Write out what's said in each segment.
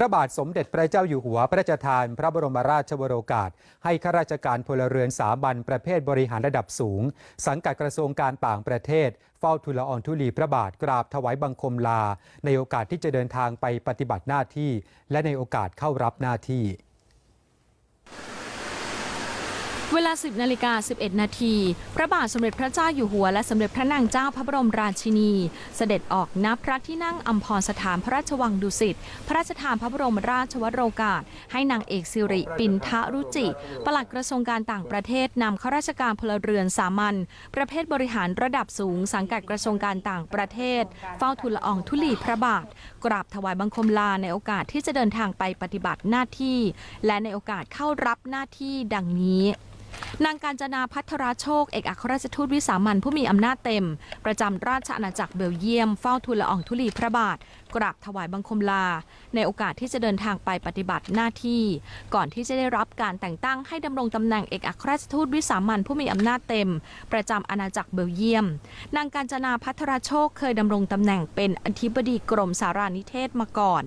พระบาทสมเด็จพระเจ้าอยู่หัวพระราชทาน พระบรมราชวโรกาส ให้ข้าราชการพลเรือนสามัญประเภทบริหารระดับสูง สังกัดกระทรวงการต่างประเทศ เฝ้าทูลอองธุลีพระบาทกราบถวายบังคมลา ในโอกาสที่จะเดินทางไปปฏิบัติหน้าที่ และในโอกาสเข้ารับหน้าที่ เวลา 10นาฬิกา11 นาที พระบาทสมเด็จพระเจ้าอยู่หัว และสมเด็จพระนางเจ้าพระบรมราชินี เสด็จออกณพระที่นั่งอัมพรสถานพระราชวังดุสิต พระราชทานพระบรมราชวโรกาส ให้นางเอกสิริปินทะรุจิ ปลัดกระทรวงการต่างประเทศนำข้าราชการพลเรือนสามัญประเภทบริหารระดับสูง สังกัดกระทรวงการต่างประเทศ เฝ้าทูลละอองธุลีพระบาท กราบถวายบังคมลาในโอกาสที่จะเดินทางไปปฏิบัติหน้าที่ และในโอกาสเข้ารับหน้าที่ดังนี้ นางการจนาพัทรโชค เอกอัครราชทูตวิสามันผู้มีอำนาจเต็ม ประจำราชอาณาจักรเบลเยียมเฝ้าทูลละอองธุลีพระบาท กราบถวายบังคมลา ในโอกาสที่จะเดินทางไปปฏิบัติหน้าที่ ก่อนที่จะได้รับการแต่งตั้งให้ดำรงตำแหน่งเอกอัครราชทูตวิสามันผู้มีอำนาจเต็ม ประจำอาณาจักรเบลเยียม นางการจนาพัทรโชคเคยดำรงตำแหน่งเป็นอธิบดีกรมสารานิเทศมาก่อน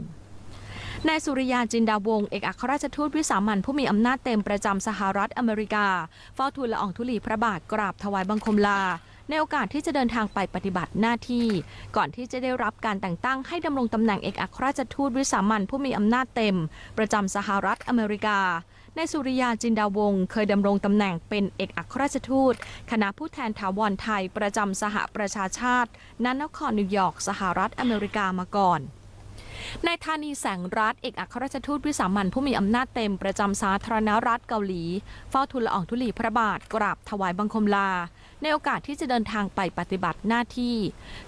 นายสุริยาจินดาวงศ์เอกอัครราชทูตวิสามันผู้มีอำนาจเต็มประจำสหรัฐอเมริกา เฝ้าทูลละอองธุลีพระบาทกราบถวายบังคมลา ในโอกาสที่จะเดินทางไปปฏิบัติหน้าที่ ก่อนที่จะได้รับการแต่งตั้งให้ดำรงตำแหน่งเอกอัครราชทูตวิสามันผู้มีอำนาจเต็ม ประจำสหรัฐอเมริกานายสุริยาจินดาวงศ์เคยดำรงตำแหน่งเป็นเอกอัครราชทูต คณะผู้แทนถาวรไทยประจำสหประชาชาติณนครนิวยอร์กสหรัฐอเมริกามาก่อน นายธานีแสงรัฐเอกอัครราชทูตวิสามันผู้มีอำนาจเต็มประจำสาธารณรัฐเกาหลี เฝ้าทูลละอองธุลีพระบาทกราบถวายบังคมลา ในโอกาสที่จะเดินทางไปปฏิบัติหน้าที่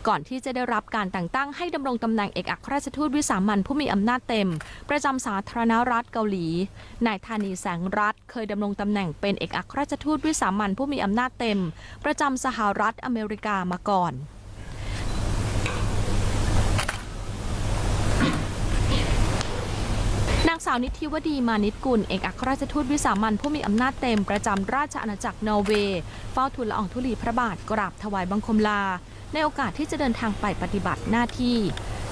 ก่อนที่จะได้รับการแต่งตั้งให้ดำรงตำแหน่งเอกอัครราชทูตวิสามันผู้มีอำนาจเต็ม ประจำสาธารณรัฐเกาหลี นายธานีแสงรัฐเคยดำรงตำแหน่งเป็นเอกอัครราชทูตวิสามันผู้มีอำนาจเต็ม ประจำสหรัฐอเมริกามาก่อน นาง สาวนิธิวดีมานิตกุลเอกอัครราชทูตวิสามันผู้มีอำนาจเต็มประจำราชอาณาจักรนอร์เวย์เฝ้าทูลละอองธุลีพระบาทกราบถวายบังคมลา ในโอกาสที่จะเดินทางไปปฏิบัติหน้าที่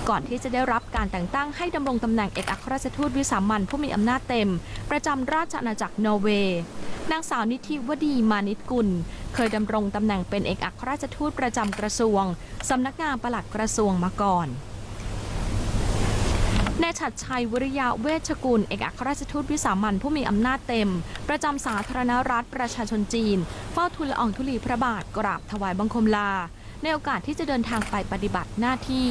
ก่อนที่จะได้รับการแต่งตั้งให้ดำรงตำแหน่งเอกอัครราชทูตวิสามันผู้มีอำนาจเต็ม ประจำราชอาณาจักรนอร์เวย์นางสาวนิธิวดีมานิตกุล เคยดำรงตำแหน่งเป็นเอกอัครราชทูตประจำกระทรวงสำนักงานปลัดกระทรวงมาก่อน นายฉัดชัยวริยาเวชกุล เอกอัครราชทูตวิสามันผู้มีอำนาจเต็ม ประจำสาธารณรัฐประชาชนจีนเฝ้าทูลละอองธุลีพระบาทกราบถวายบังคมลา ในโอกาสที่จะเดินทางไปปฏิบัติหน้าที่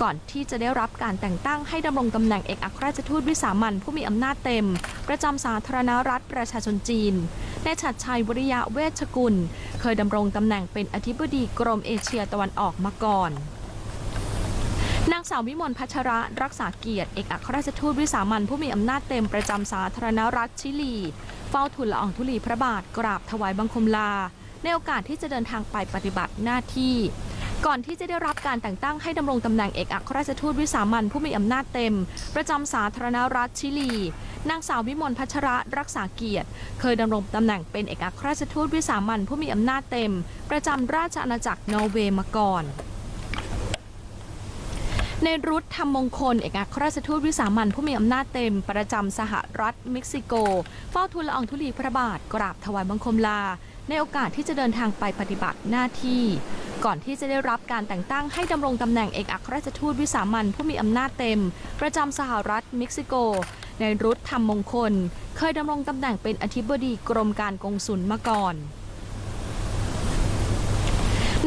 ก่อนที่จะได้รับการแต่งตั้งให้ดำรงตำแหน่งเอกอัครราชทูตวิสามันผู้มีอำนาจเต็ม ประจำสาธารณรัฐประชาชนจีนนายฉัดชัยวริยาเวชกุล เคยดำรงตำแหน่งเป็นอธิบดีกรมเอเชียตะวันออกมาก่อน นางสาววิมลพัชระรักษาเกียรติเอกอัครราชทูตวิสามันผู้มีอำนาจเต็มประจำสาธารณรัฐชิลี เฝ้าทูลละอองธุลีพระบาทกราบถวายบังคมลา ในโอกาสที่จะเดินทางไปปฏิบัติหน้าที่ ก่อนที่จะได้รับการแต่งตั้งให้ดำรงตำแหน่งเอกอัครราชทูตวิสามันผู้มีอำนาจเต็ม ประจำสาธารณรัฐชิลีนางสาววิมลพัชระรักษาเกียรติ เคยดำรงตำแหน่งเป็นเอกอัครราชทูตวิสามันผู้มีอำนาจเต็ม ประจำราชอาณาจักรนอร์เวย์มาก่อน ในรุธธรรมมงคล เอกอัครราชทูตวิสามันผู้มีอำนาจเต็มประจำสหรัฐเม็กซิโก เฝ้าทูลละอองธุลีพระบาท กราบถวายบังคมลา ในโอกาสที่จะเดินทางไปปฏิบัติหน้าที่ ก่อนที่จะได้รับการแต่งตั้งให้ดำรงตำแหน่งเอกอัครราชทูตวิสามันผู้มีอำนาจเต็ม ประจำสหรัฐเม็กซิโก ในรุธธรรมมงคล เคยดำรงตำแหน่งเป็นอธิบดีกรมการกงสุลมาก่อน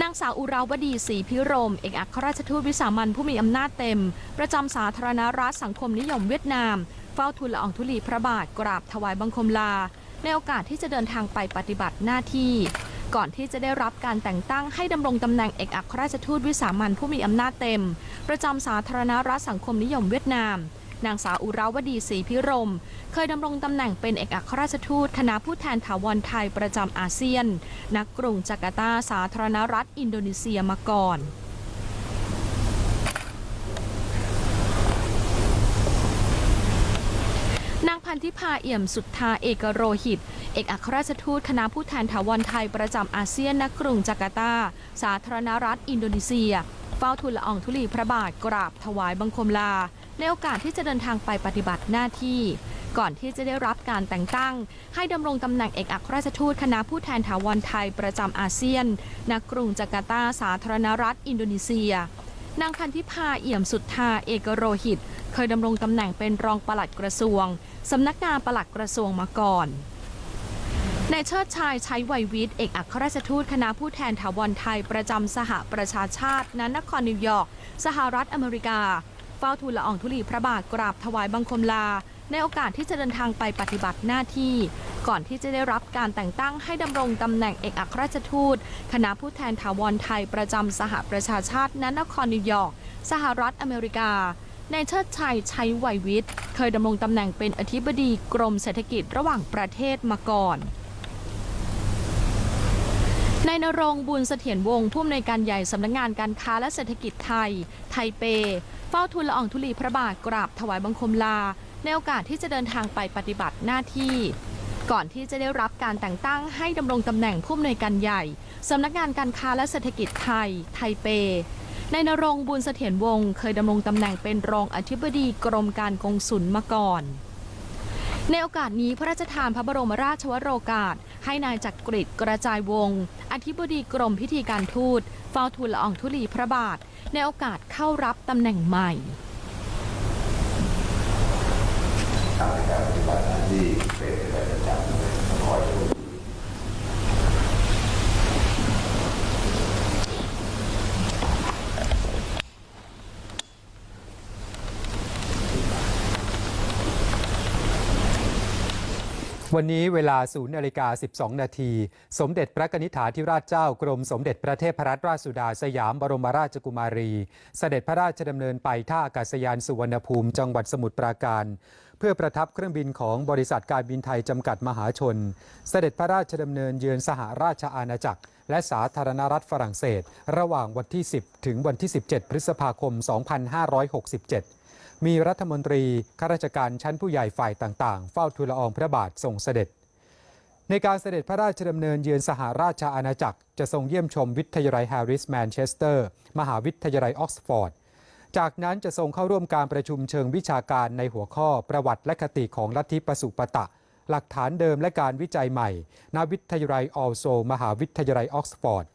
นางสาวอุราวดีศรีพิรม เอกอัครราชทูตวิสามันผู้มีอำนาจเต็ม ประจำสาธารณรัฐสังคมนิยมเวียดนาม เฝ้าทูลละอองธุลีพระบาทกราบถวายบังคมลา ในโอกาสที่จะเดินทางไปปฏิบัติหน้าที่ ก่อนที่จะได้รับการแต่งตั้งให้ดำรงตำแหน่งเอกอัครราชทูตวิสามันผู้มีอำนาจเต็ม ประจำสาธารณรัฐสังคมนิยมเวียดนาม นางสาวอุราวดีศรีพิรม เคยดำรงตำแหน่งเป็นเอกอัครราชทูตคณะผู้แทนถาวรไทยประจำอาเซียน นักกรุงจาการ์ตาสาธารณรัฐอินโดนีเซียมาก่อนนางพันธิพาเอี่ยมสุทธาเอกโรหิต เอกอัครราชทูตคณะผู้แทนถาวรไทยประจำอาเซียนนักกรุงจาการ์ตา สาธารณรัฐอินโดนีเซีย เฝ้าทูลละอองธุลีพระบาทกราบถวายบังคมลา ในโอกาสที่จะเดินทางไปปฏิบัติหน้าที่ ก่อนที่จะได้รับการแต่งตั้ง ให้ดำรงตำแหน่งเอกอัครราชทูตคณะผู้แทนถาวรไทยประจำอาเซียนณกรุงจาการ์ตาสาธารณรัฐอินโดนีเซีย นางพันธิพาเอี่ยมสุทธาเอกโรหิต เคยดำรงตำแหน่งเป็นรองปลัดกระทรวงสำนักงานปลัดกระทรวงมาก่อนนายเชิดชายใช้ไวยวิทย์เอกอัครราชทูตคณะผู้แทนถาวรไทยประจำสหประชาชาติณนครนิวยอร์ก สหรัฐอเมริกา เฝ้าทูลละอองธุลีพระบาทกราบถวายบังคมลา ในโอกาสที่จะเดินทางไปปฏิบัติหน้าที่ ก่อนที่จะได้รับการแต่งตั้งให้ดำรงตำแหน่งเอกอัครราชทูต คณะผู้แทนถาวรไทยประจำสหประชาชาติณนครนิวยอร์กสหรัฐอเมริกาในเชิดชัยใช้ไวยวิทย์ เคยดำรงตำแหน่งเป็นอธิบดีกรมเศรษฐกิจระหว่างประเทศมาก่อนนายนรงบุญเสถียรวงศ์ผู้อำนวยการใหญ่สำนักงงานการค้าและเศรษฐกิจไทย ไทเป เฝ้าทูลละอองธุลีพระบาทกราบถวายบังคมลา ในโอกาสที่จะเดินทางไปปฏิบัติหน้าที่ ก่อนที่จะได้รับการแต่งตั้งให้ดำรงตำแหน่งผู้อำนวยการใหญ่สำนักงานการค้าและเศรษฐกิจไทย ไทเปนายนรงบุญเสถียรวงศ์เคยดำรงตำแหน่งเป็นรองอธิบดีกรมการกงสุลมาก่อน ในโอกาสนี้พระราชทานพระบรมราชวโรกาส ให้นายจักกริดกระจายวง อธิบดีกรมพิธีการทูตเฝ้าทูลละอองธุลีพระบาท ในโอกาสเข้ารับตำแหน่งใหม่ในการปฏิบัติหน้าที่เป็นประจำคอยดู วันนี้เวลา0นาฬิกา 12 นาที สมเด็จพระกนิษฐาธิราชเจ้ากรมสมเด็จพระเทพรัตนราชสุดาสยามบรมราชกุมารี เสด็จพระราชดำเนินไปท่าอากาศยานสุวรรณภูมิจังหวัดสมุทรปราการ เพื่อประทับเครื่องบินของบริษัทการบินไทยจำกัดมหาชน เสด็จพระราชดำเนินเยือนสหราชอาณาจักร และสาธารณรัฐฝรั่งเศส ระหว่างวันที่ 10 ถึงวันที่ 17 พฤษภาคม 2567 มีรัฐมนตรีข้าราชการชั้นผู้ใหญ่ฝ่ายต่างๆ เฝ้าทูลละอองพระบาททรงเสด็จ ในการเสด็จพระราชดำเนินเยือนสหราชอาณาจักร จะทรงเยี่ยมชมวิทยาลัยแฮร์ริสแมนเชสเตอร์ มหาวิทยาลัยออกซฟอร์ด จากนั้นจะทรงเข้าร่วมการประชุมเชิงวิชาการในหัวข้อประวัติและคติของลัทธิปสุปตะ หลักฐานเดิมและการวิจัยใหม่ณวิทยาลัยออลโซ มหาวิทยาลัยออกซฟอร์ด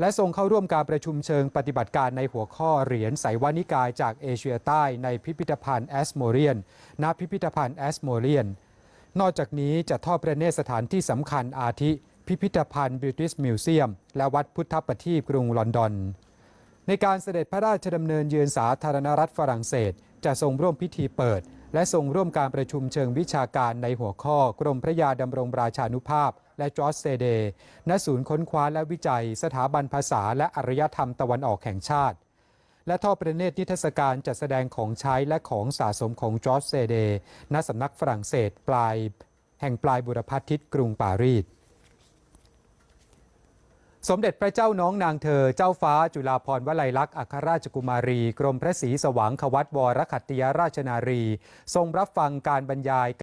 และทรงเข้าร่วมการประชุมเชิงปฏิบัติการในหัวข้อเหรียญไสวานิกายจากเอเชียใต้ในพิพิธภัณฑ์แอสโมเรียน ณ พิพิธภัณฑ์แอสโมเรียน นอกจากนี้จะทอดพระเนตรสถานที่สำคัญอาทิ พิพิธภัณฑ์ British Museum และวัดพุทธประทีปกรุงลอนดอน ในการเสด็จพระราชดำเนินเยือนสาธารณรัฐฝรั่งเศส จะทรงร่วมพิธีเปิด และทรงร่วมการประชุมเชิงวิชาการในหัวข้อกรมพระยาดำรงราชานุภาพ และจอร์จเซเดณศูนย์ค้นคว้าและวิจัย สถาบันภาษาและอารยธรรมตะวันออกแห่งชาติ และทอดประเนตรนิทรรศการจัดแสดงของใช้และของสะสมของจอร์จเซเดณสำนักฝรั่งเศสปลาย แห่งปลายบุรพาทิศกรุงปารีสสมเด็จพระเจ้าน้องนางเธอ เจ้าฟ้าจุฬาภรณ์วลัยลักษณ์อัครราชกุมารี กรมพระศรีสว่างควัตวรขัตติยราชนารี ทรงรับฟังการบรรยาย